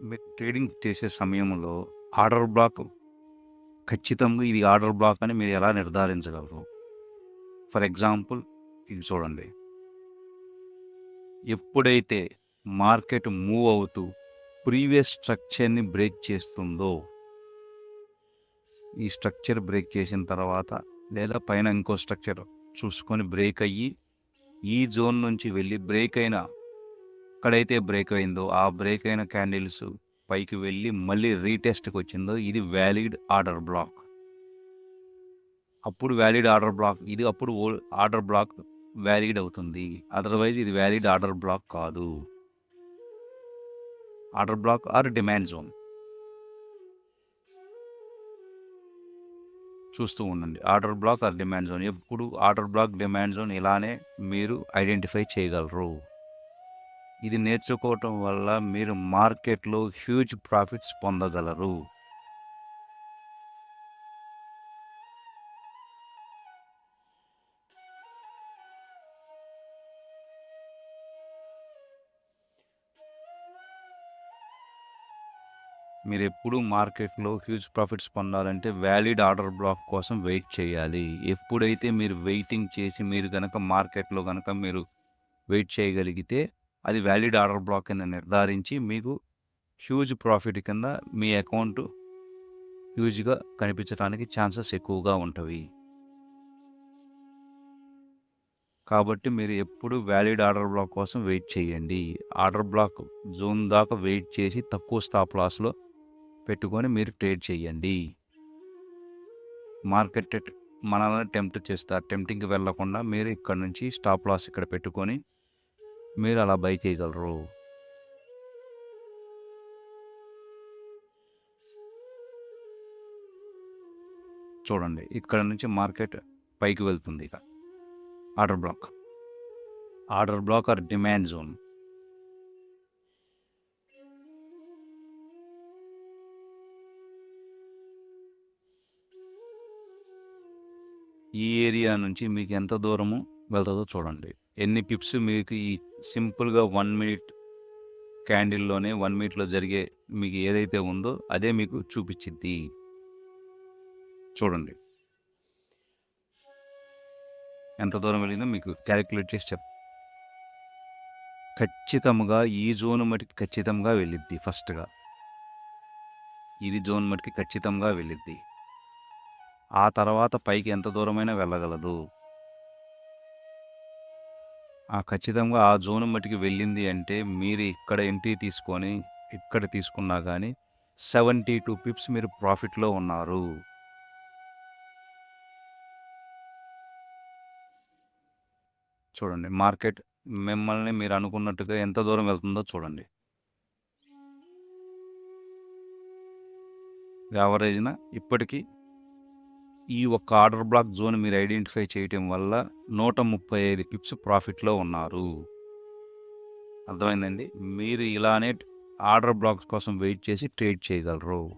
మీరు ట్రేడింగ్ చేసే సమయంలో ఆర్డర్ బ్లాక్ ఖచ్చితంగా ఇది ఆర్డర్ బ్లాక్ అని మీరు ఎలా నిర్ధారించగలరు? ఫర్ ఎగ్జాంపుల్ ఇది చూడండి. ఎప్పుడైతే మార్కెట్ మూవ్ అవుతూ ప్రీవియస్ స్ట్రక్చర్ని బ్రేక్ చేస్తుందో ఈ స్ట్రక్చర్ బ్రేక్ చేసిన తర్వాత లేదా పైన ఇంకో స్ట్రక్చర్ చూసుకొని బ్రేక్ అయ్యి ఈ జోన్ నుంచి వెళ్ళి బ్రేక్ అయిన ఎక్కడైతే బ్రేక్ అయిందో ఆ బ్రేక్ అయిన క్యాండిల్స్ పైకి వెళ్ళి మళ్ళీ రీటెస్ట్కి వచ్చిందో ఇది వ్యాలిడ్ ఆర్డర్ బ్లాక్. అప్పుడు వ్యాలిడ్ ఆర్డర్ బ్లాక్ ఇది అప్పుడు ఆర్డర్ బ్లాక్ వ్యాలిడ్ అవుతుంది. అదర్వైజ్ ఇది వ్యాలిడ్ ఆర్డర్ బ్లాక్ కాదు. Order block or demand zone. చూస్తూ ఉండండి. Order block or demand zone. ఎప్పుడు ఆర్డర్ బ్లాక్ డిమాండ్ జోన్ ఇలానే మీరు ఐడెంటిఫై చేయగలరు. ఇది నేర్చుకోవటం వల్ల మీరు మార్కెట్లో హ్యూజ్ ప్రాఫిట్స్ పొందగలరు. మీరు ఎప్పుడు మార్కెట్లో హ్యూజ్ ప్రాఫిట్స్ పొందాలంటే వ్యాలిడ్ ఆర్డర్ బ్లాక్ కోసం వెయిట్ చేయాలి. ఎప్పుడైతే మీరు వెయిటింగ్ చేసి మీరు కనుక మార్కెట్లో కనుక మీరు వెయిట్ చేయగలిగితే అది వ్యాలిడ్ ఆర్డర్ బ్లాక్ కింద నిర్ధారించి మీకు హ్యూజ్ ప్రాఫిట్ కింద మీ అకౌంట్ హ్యూజ్గా కనిపించడానికి ఛాన్సెస్ ఎక్కువగా ఉంటాయి కాబట్టి మీరు ఎప్పుడు వ్యాలిడ్ ఆర్డర్ బ్లాక్ కోసం వెయిట్ చేయండి. ఆర్డర్ బ్లాక్ జోన్ దాకా వెయిట్ చేసి తక్కువ స్టాప్ లాస్లో పెట్టుకొని మీరు ట్రేడ్ చేయండి. మార్కెట్ మనల్ని టెంప్ట్ చేస్తారు టెంప్టింగ్కి వెళ్ళకుండా మీరు ఇక్కడ నుంచి స్టాప్ లాస్ ఇక్కడ పెట్టుకొని మీరు అలా బై చేయగలరు? చూడండి ఇక్కడ నుంచి మార్కెట్ పైకి వెళ్తుంది ఇక. Order block. Order block or demand zone. ఈ ఏరియా నుంచి మీకు ఎంత దూరము వెళ్తుందో చూడండి. ఎన్ని పిప్స్ మీకు ఈ సింపుల్గా వన్ మినిట్ క్యాండిల్లోనే వన్ మినిట్లో జరిగే మీకు ఏదైతే ఉందో అదే మీకు చూపించింది చూడండి. ఎంత దూరం వెళ్ళిందో మీకు క్యాలిక్యులేట్ చేసి చెప్ ఖచ్చితంగా ఈ జోన్ మటుకి ఖచ్చితంగా వెళ్ళిద్ది ఫస్ట్గా. ఇది జోన్ మటుకి ఖచ్చితంగా వెళ్ళిద్ది. ఆ తర్వాత పైకి ఎంత దూరమైనా వెళ్ళగలదు. ఖచ్చితంగా ఆ జోన్ మట్టికి వెళ్ళింది అంటే మీరు ఇక్కడ ఎంట్రీ తీసుకొని ఇక్కడ తీసుకున్నా కానీ సెవెంటీ టూ పిప్స్ మీరు ప్రాఫిట్లో ఉన్నారు. చూడండి మార్కెట్ మిమ్మల్ని మీరు అనుకున్నట్టుగా ఎంత దూరం వెళ్తుందో చూడండి. యావరేజ్న ఇప్పటికీ ఈ ఒక్క ఆర్డర్ బ్లాక్ జోన్ మీరు ఐడెంటిఫై చేయటం వల్ల నూట ముప్పై ఐదు పిప్స్ ప్రాఫిట్లో ఉన్నారు. అర్థమైందండి? మీరు ఇలానే ఆర్డర్ బ్లాక్స్ కోసం వెయిట్ చేసి ట్రేడ్ చేయగలరు.